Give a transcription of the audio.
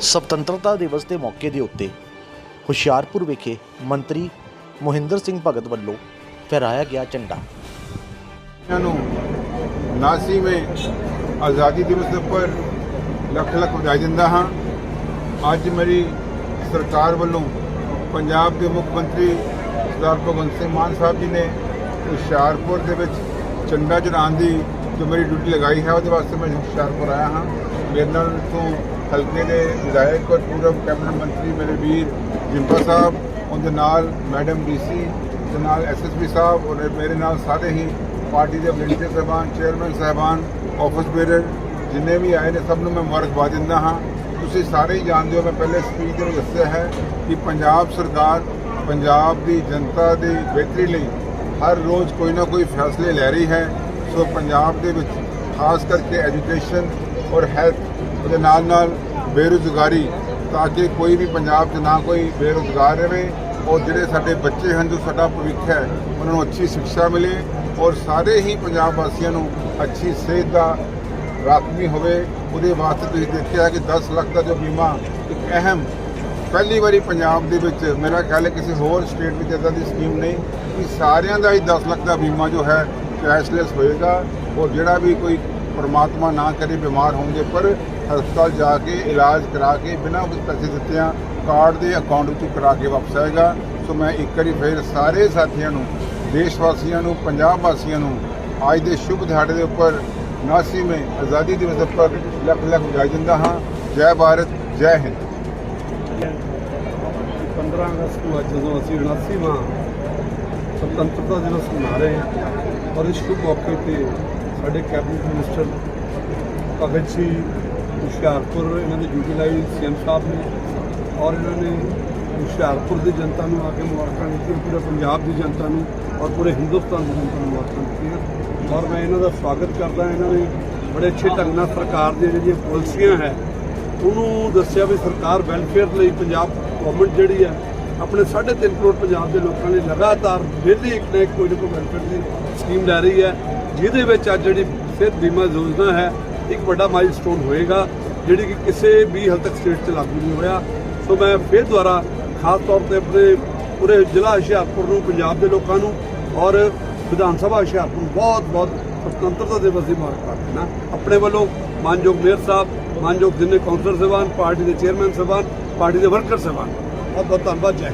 ਸੁਤੰਤਰਤਾ ਦਿਵਸ ਦੇ ਮੌਕੇ ਦੇ ਉੱਤੇ ਹੁਸ਼ਿਆਰਪੁਰ ਵਿਖੇ ਮੰਤਰੀ ਮੋਹਿੰਦਰ ਸਿੰਘ ਭਗਤ ਵੱਲੋਂ ਫਹਿਰਾਇਆ ਗਿਆ ਝੰਡਾ। ਇਹਨਾਂ ਨੂੰ ਨਾਸੀ ਵਿੱਚ ਆਜ਼ਾਦੀ ਦਿਵਸ ਦੇ ਉੱਪਰ ਲੱਖ ਲੱਖ ਵਧਾਈ ਦਿੰਦਾ ਹਾਂ। ਅੱਜ ਮੇਰੀ ਸਰਕਾਰ ਵੱਲੋਂ ਪੰਜਾਬ ਦੇ ਮੁੱਖ ਮੰਤਰੀ ਸਰਦਾਰ ਭਗਵੰਤ ਸਿੰਘ ਮਾਨ ਸਾਹਿਬ ਜੀ ਨੇ ਹੁਸ਼ਿਆਰਪੁਰ ਦੇ ਵਿੱਚ ਝੰਡਾ ਚੜਾਉਣ ਦੀ ਜੋ ਮੇਰੀ ਡਿਊਟੀ ਲਗਾਈ ਹੈ, ਉਹਦੇ ਵਾਸਤੇ ਮੈਂ ਹੁਸ਼ਿਆਰਪੁਰ ਆਇਆ ਹਾਂ। ਮੇਰੇ ਨਾਲ ਤੋਂ ਹਲਕੇ ਦੇ ਵਿਧਾਇਕ ਔਰ ਪੂਰਵ ਕੈਬਨਿਟ ਮੰਤਰੀ ਮੇਰੇ ਵੀਰ ਜਿੰਪਾ ਸਾਹਿਬ, ਉਹਦੇ ਨਾਲ ਮੈਡਮ ਡੀਸੀ ਦੇ ਨਾਲ ਐਸਐਸਪੀ ਸਾਹਿਬ ਔਰ ਮੇਰੇ ਨਾਲ ਸਾਰੇ ਹੀ ਪਾਰਟੀ ਦੇ ਵਲੰਟੀਅਰ ਸਾਹਿਬਾਨ, ਚੇਅਰਮੈਨ ਸਾਹਿਬਾਨ, ਆਫਿਸ ਬੇਰਰ ਜਿੰਨੇ ਵੀ ਆਏ ਨੇ, ਸਭ ਨੂੰ ਮੈਂ ਮੁਬਾਰਕਬਾਦ ਦਿੰਦਾ ਹਾਂ। ਤੁਸੀਂ ਸਾਰੇ ਹੀ ਜਾਣਦੇ ਹੋ, ਮੈਂ ਪਹਿਲੇ ਸਪੀਚ ਦੇ ਵਿੱਚ ਦੱਸਿਆ ਹੈ ਕਿ ਪੰਜਾਬ ਸਰਕਾਰ ਪੰਜਾਬ ਦੀ ਜਨਤਾ ਦੀ ਬਿਹਤਰੀ ਲਈ ਹਰ ਰੋਜ਼ ਕੋਈ ਨਾ ਕੋਈ ਫੈਸਲੇ ਲੈ ਰਹੀ ਹੈ। ਸੋ ਪੰਜਾਬ ਦੇ ਵਿੱਚ ਖਾਸ ਕਰਕੇ ਐਜੂਕੇਸ਼ਨ ਔਰ ਹੈਲਥ ਦੇ ਨਾਲ ਨਾਲ ਬੇਰੁਜ਼ਗਾਰੀ, ਤਾਂ ਕਿ ਕੋਈ ਵੀ ਪੰਜਾਬ 'ਚ ਨਾ ਕੋਈ ਬੇਰੁਜ਼ਗਾਰ ਰਹੇ ਔਰ ਜਿਹੜੇ ਸਾਡੇ ਬੱਚੇ ਹਨ, ਜੋ ਸਾਡਾ ਭਵਿੱਖ ਹੈ, ਉਹਨਾਂ ਨੂੰ ਅੱਛੀ ਸਿੱਖਿਆ ਮਿਲੇ ਔਰ ਸਾਰੇ ਹੀ ਪੰਜਾਬ ਵਾਸੀਆਂ ਨੂੰ ਅੱਛੀ ਸਿਹਤ ਦਾ ਰਾਖਵੀਂ ਹੋਵੇ, ਉਹਦੇ ਵਾਸਤੇ ਤੁਸੀਂ ਦੇਖਿਆ ਕਿ 10 ਲੱਖ ਦਾ ਜੋ ਬੀਮਾ ਇੱਕ ਅਹਿਮ ਪਹਿਲੀ ਵਾਰੀ ਪੰਜਾਬ ਦੇ ਵਿੱਚ ਮੇਰਾ ਖਿਆਲ ਹੈ ਕਿਸੇ ਹੋਰ ਸਟੇਟ ਵਿੱਚ ਇਦਾਂ ਦੀ ਸਕੀਮ ਨਹੀਂ, ਕਿ ਸਾਰਿਆਂ ਦਾ ਹੀ 10 ਲੱਖ ਦਾ ਬੀਮਾ ਜੋ ਹੈ ਕੈਸ਼ਲੈਸ ਹੋਏਗਾ ਔਰ ਜਿਹੜਾ ਵੀ ਕੋਈ ਪਰਮਾਤਮਾ ਨਾ ਕਰੇ, ਬਿਮਾਰ ਹੋਣ ਦੇ, ਪਰ ਹਸਪਤਾਲ ਜਾ ਕੇ ਇਲਾਜ ਕਰਾ ਕੇ ਬਿਨਾਂ ਕੁਝ ਪੈਸੇ ਦਿੱਤਿਆਂ ਕਾਰਡ ਦੇ ਅਕਾਊਂਟ ਵਿੱਚ ਕਰਾ ਕੇ ਵਾਪਸ ਆਏਗਾ। ਸੋ ਮੈਂ ਇੱਕ ਵਾਰੀ ਫਿਰ ਸਾਰੇ ਸਾਥੀਆਂ ਨੂੰ ਦੇਸ਼ ਵਾਸੀਆਂ ਨੂੰ, ਪੰਜਾਬ ਵਾਸੀਆਂ ਨੂੰ, ਅੱਜ ਦੇ ਸ਼ੁਭ ਦਿਹਾੜੇ ਦੇ ਉੱਪਰ ਨਾਸੀ में ਆਜ਼ਾਦੀ ਦਿਵਸ ਦੇ ਉੱਪਰ ਲੱਖ ਲੱਖ ਵਧਾਈ ਦਿੰਦਾ ਹਾਂ। ਜੈ ਭਾਰਤ, ਜੈ ਹਿੰਦ। 15 ਅਗਸਤ ਨੂੰ ਅੱਜ ਜਦੋਂ ਅਸੀਂ 79ਵਾਂ ਸੁਤੰਤਰਤਾ ਦਿਵਸ ਮਨਾ ਰਹੇ ਹਾਂ ਔਰ ਇਸ ਸ਼ੁਭ ਮੌਕੇ ਤੇ ਸਾਡੇ ਕੈਬਨਿਟ ਮਿਨਿਸਟਰ ਭਗਤ ਸਿੰਘ ਹੁਸ਼ਿਆਰਪੁਰ, ਇਹਨਾਂ ਦੇ ਡਿਊਟੀ ਲਾਈ ਸੀਐਮ ਸਾਹਿਬ ਨੇ ਔਰ ਇਹਨਾਂ ਨੇ ਹੁਸ਼ਿਆਰਪੁਰ ਦੀ ਜਨਤਾ ਨੂੰ ਆ ਕੇ ਮੁਬਾਰਕਾਂ ਦਿੱਤੀਆਂ, ਪੂਰੇ ਪੰਜਾਬ ਦੀ ਜਨਤਾ ਨੂੰ ਔਰ ਪੂਰੇ ਹਿੰਦੁਸਤਾਨ ਦੀ ਜਨਤਾ ਨੂੰ ਮੁਬਾਰਕਾਂ ਦਿੱਤੀਆਂ। ਔਰ ਮੈਂ ਇਹਨਾਂ ਦਾ ਸਵਾਗਤ ਕਰਦਾ, ਇਹਨਾਂ ਨੇ ਬੜੇ ਅੱਛੇ ਢੰਗ ਨਾਲ ਸਰਕਾਰ ਦੀਆਂ ਜਿਹੜੀਆਂ ਪਾਲਿਸੀਆਂ ਹੈ, ਉਹਨੂੰ ਦੱਸਿਆ ਵੀ ਸਰਕਾਰ ਵੈਲਫੇਅਰ ਲਈ ਪੰਜਾਬ ਗਵਰਨਮੈਂਟ ਜਿਹੜੀ ਹੈ ਆਪਣੇ 3.5 ਕਰੋੜ ਪੰਜਾਬ ਦੇ ਲੋਕਾਂ ਲਈ ਲਗਾਤਾਰ ਡੇਲੀ ਇੱਕ ਨਾ ਇੱਕ ਕੋਈ ਨਾ ਕੋਈ ਵੈਲਫੇਅਰ ਦੀ ਸਕੀਮ ਲੈ ਰਹੀ ਹੈ, ਜਿਹਦੇ ਵਿੱਚ ਅੱਜ ਜਿਹੜੀ ਸਿਹਤ ਬੀਮਾ ਯੋਜਨਾ ਹੈ, ਇੱਕ ਵੱਡਾ ਮਾਈਲਸਟੋਨ ਹੋਏਗਾ, ਜਿਹੜੀ ਕਿ ਕਿਸੇ ਵੀ ਹਾਲ ਤੱਕ ਸਟੇਟ 'ਚ ਲਾਗੂ ਨਹੀਂ ਹੋਇਆ। ਸੋ ਮੈਂ ਫਿਰ ਦੁਆਰਾ ਖਾਸ ਤੌਰ ਤੇ ਆਪਣੇ ਪੂਰੇ ਜ਼ਿਲ੍ਹਾ ਹੁਸ਼ਿਆਰਪੁਰ ਨੂੰ, ਪੰਜਾਬ ਦੇ ਲੋਕਾਂ ਨੂੰ ਔਰ ਵਿਧਾਨ ਸਭਾ ਹੁਸ਼ਿਆਰਪੁਰ ਨੂੰ ਬਹੁਤ ਬਹੁਤ ਸੁਤੰਤਰਤਾ ਦਿਵਸ ਦੀ ਮੁਬਾਰਕਬਾਦ ਦੇਣਾ ਆਪਣੇ ਵੱਲੋਂ ਮਾਨਯੋਗ ਮੇਅਰ ਸਾਹਿਬ, ਮਾਨਯੋਗ ਜਿੰਨੇ ਕਾਉਂਸਲਰ ਸਾਹਿਬਾਨ, ਪਾਰਟੀ ਦੇ ਚੇਅਰਮੈਨ ਸਾਹਿਬਾਨ, ਪਾਰਟੀ ਦੇ ਵਰਕਰ ਸਾਹਿਬਾਨ ਬਹੁਤ ਬਹੁਤ ਧੰਨਵਾਦ ਜੈ